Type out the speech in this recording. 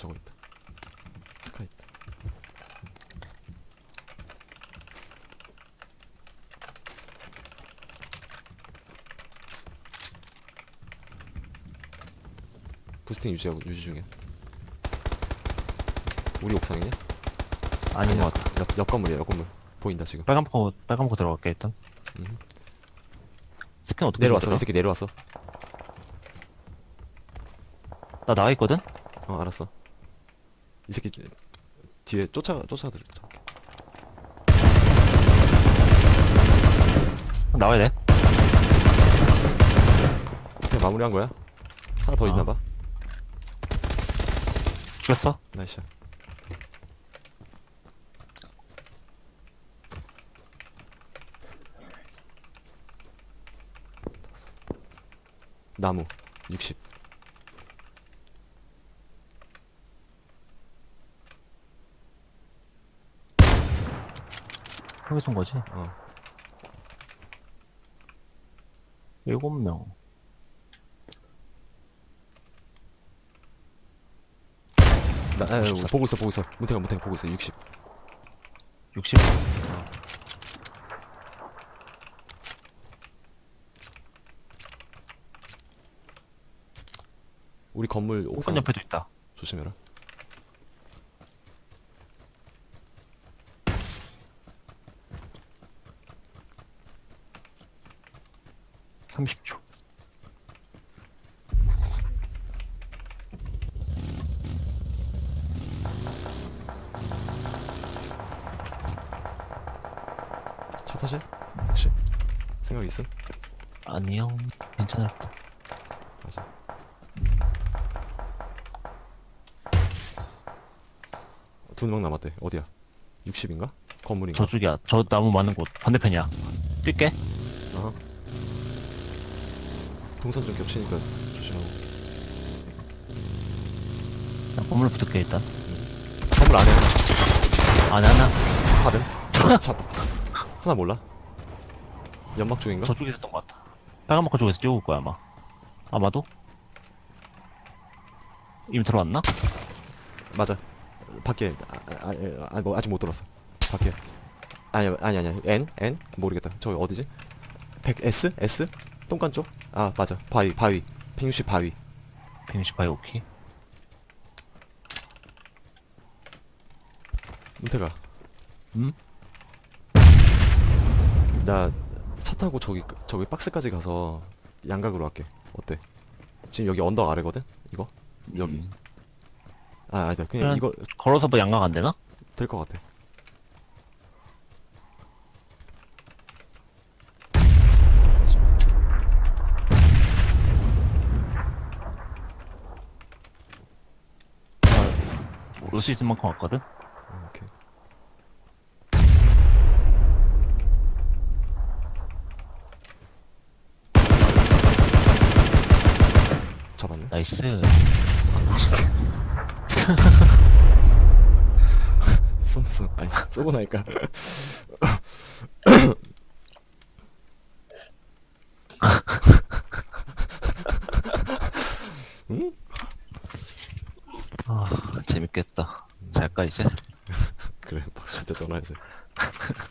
저거 있다. 스카 있다. 부스팅 유지하고 유지 중이야. 우리 옥상이냐? 아닌 것 같아. 옆, 옆 건물이야, 옆 건물. 보인다 지금. 빨간 거 빨간 거 들어갈게 일단. 음. 스킨 어떻게 내려왔어, 들어가? 이 새끼 내려왔어. 나 나가 있거든. 어, 알았어. 이 새끼 뒤에 쫓아 쫓아들. 나와야 돼. 그냥 마무리한 거야? 하나 더 아. 있나 봐. 죽였어. 나이스. 나무 60. 형이 쏜 거지. 어. 일곱 명. 나 아, 아, 보고 있어 보고 있어. 문태가 문태가 보고 있어. 60. 60. 우리 건물 옥상 옥상 옆에도 있다. 조심해라. 삼십 초차 타실? 혹시 생각 있음? 아니요. 괜찮을 듯. 맞아. 두명 남았대. 어디야? 60인가? 건물인가? 저쪽이야. 저 나무 많은 곳. 반대편이야. 뛸게. 어. 동선 좀 겹치니까 조심하고. 나 건물 붙을게 일단. 건물 안에 하나. 안에 하나. 하든? 차, 하나 몰라? 연막 중인가? 저쪽에 있었던 것 같아. 빨간 마커 쪽에서 뛰어올 거야 아마. 아마도. 이미 들어왔나? 맞아. 밖에 아, 아, 아, 아, 뭐 아직 못 들었어. 밖에. 아니 아니 아니. N N 모르겠다. 저 어디지? 100 S S 똥간 쪽? 아 맞아. 바위 바위. 160 바위. 168 오케이. 문태가. 음? 나차 타고 저기 저기 박스까지 가서 양각으로 할게. 어때? 지금 여기 언덕 아래거든. 이거 여기. 음. 아 아니다. 그냥 그냥- 이거 걸어서 뭐 양각 안 되나? 될 것 같아. 올 수 있을 만큼 왔거든. 어, 오케이. 잡았네. 나이스. 쏘면서 아니 쏘고 나니까 응? 아 재밌겠다. 잘까 이제? 그래 박수 때 떠나야지.